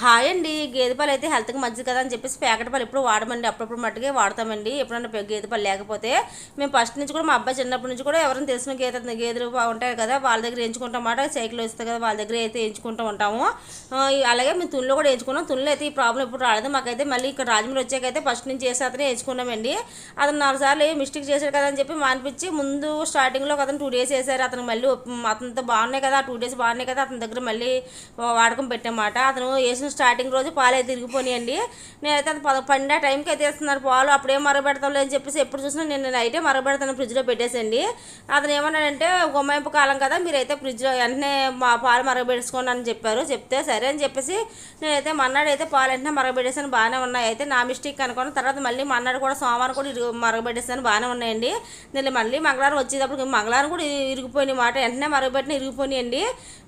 Hi అండి గేదె పాలు అయితే హెల్త్కి మంచిది కదా అని చెప్పేసి ప్యాకెట్ పాలు ఎప్పుడు వాడమండి. అప్పుడప్పుడు మట్టుకే వాడతామండి. ఎప్పుడన్నా గేదె పాలు లేకపోతే మేము ఫస్ట్ నుంచి కూడా మా అబ్బాయి చిన్నప్పటి నుంచి కూడా ఎవరైనా తెలిసిన గేదె గేదెలు ఉంటాయి కదా వాళ్ళ దగ్గర ఎంచుకుంటాం మాట సైకిల్ వస్తుంది కదా వాళ్ళ దగ్గర అయితే ఎంచుకుంటూ ఉంటాము. అలాగే మేము తుల్లో కూడా ఎంచుకున్నాం తుల్లో అయితే ఈ ప్రాబ్లం ఎప్పుడు రాలేదు. మాకైతే మళ్ళీ ఇక్కడ రాజమండ్రి వచ్చాకైతే ఫస్ట్ నుంచి చేసి అతనే ఎంచుకున్నామండి అతను నాలుగు సార్లు మిస్టేక్ చేశాడు కదా అని చెప్పి మానిపించి ముందు స్టార్టింగ్లో అతను టూ డేస్ వేసారు. అతను మళ్ళీ అతనితో బాగున్నాయి కదా టూ డేస్ బాగున్నాయి కదా అతని దగ్గర మళ్ళీ వాడకం పెట్టామాట అతను వేసిన స్టార్టింగ్ రోజు పాలు అయితే తిరిగిపోయాయండి నేనైతే అంత పద పన్నెండు ఆ టైంకి అయితే వేస్తున్నారు. పాలు అప్పుడే మరగబెడతాం అని చెప్పేసి ఎప్పుడు చూసినా నేను నైటే మరగబెడతాను ఫ్రిడ్జ్లో పెట్టేసండి అతను ఏమన్నాడంటే గుమ్మాయింపు కాలం కదా మీరైతే ఫ్రిడ్జ్లో వెంటనే మా పాలు మరగబెట్టుకోండి అని చెప్పారు. చెప్తే సరే అని చెప్పేసి నేనైతే మన్నాడైతే పాలు వెంటనే మరగబెట్టేసాను బాగానే ఉన్నాయి. అయితే నా మిస్టేక్ అనుకోని. తర్వాత మళ్ళీ మన్నాడు కూడా సోమవారం కూడా ఇరుగు మరగబెట్టేసాను బాగానే ఉన్నాయండి. నేను మళ్ళీ మంగళవారం వచ్చేటప్పుడు మంగళవారం కూడా ఇరిగిపోయినాయి మాట వెంటనే మరగబెట్టిన ఇరిగిపోయినాయండి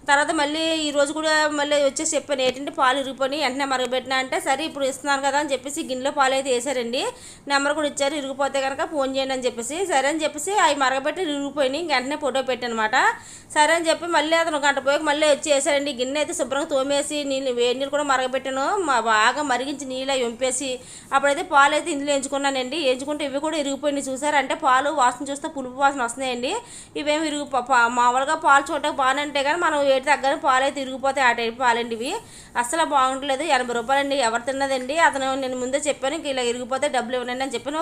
తర్వాత మళ్ళీ ఈ రోజు కూడా మళ్ళీ వచ్చేసి చెప్పాను ఏంటంటే పాలు ఇరిగిపోయి వెంటనే మరగబెట్టినా అంటే సరే ఇప్పుడు ఇస్తున్నారు కదా అని చెప్పేసి గిన్నెలో పాలు అయితే వేసారండి నెంబర్ కూడా ఇచ్చారు ఇరిగిపోతే కనుక ఫోన్ చేయండి అని చెప్పేసి. సరే అని చెప్పేసి అవి మరగబెట్టి ఇరిగిపోయినాయి వెంటనే ఫోటో పెట్టానమాట. సరే అని చెప్పి మళ్ళీ అతను గంట పోయి మళ్ళీ వచ్చి వేసారండి గిన్నె అయితే శుభ్రంగా తోమేసి నీళ్ళు వేడి నీళ్ళు కూడా మరగబెట్టాను. బాగా మరిగించి నీళ్ళు అవి వంపేసి అప్పుడైతే పాలు అయితే ఇందులో ఎంచుకున్నానండి ఎంచుకుంటే ఇవి కూడా ఇరిగిపోయినాయి చూసారు? అంటే పాలు వాసన చూస్తే పులుపు వాసన వస్తున్నాయండి. ఇవేమి ఇరుగు మామూలుగా పాలు చూడటానికి బాగానే ఉంటాయి కానీ మనం వేడి తగ్గని పాలు అయితే ఇరిగిపోతాయి ఆ టైప్ పాలండి ఇవి. అసలు బాగుండలేదు ఎనభై రూపాయలండి. ఎవరు తిన్నదండి? అతను నేను ముందే చెప్పాను. ఇలా ఇరిగిపోతే డబ్బులు ఇవ్వనండి అని చెప్పాను.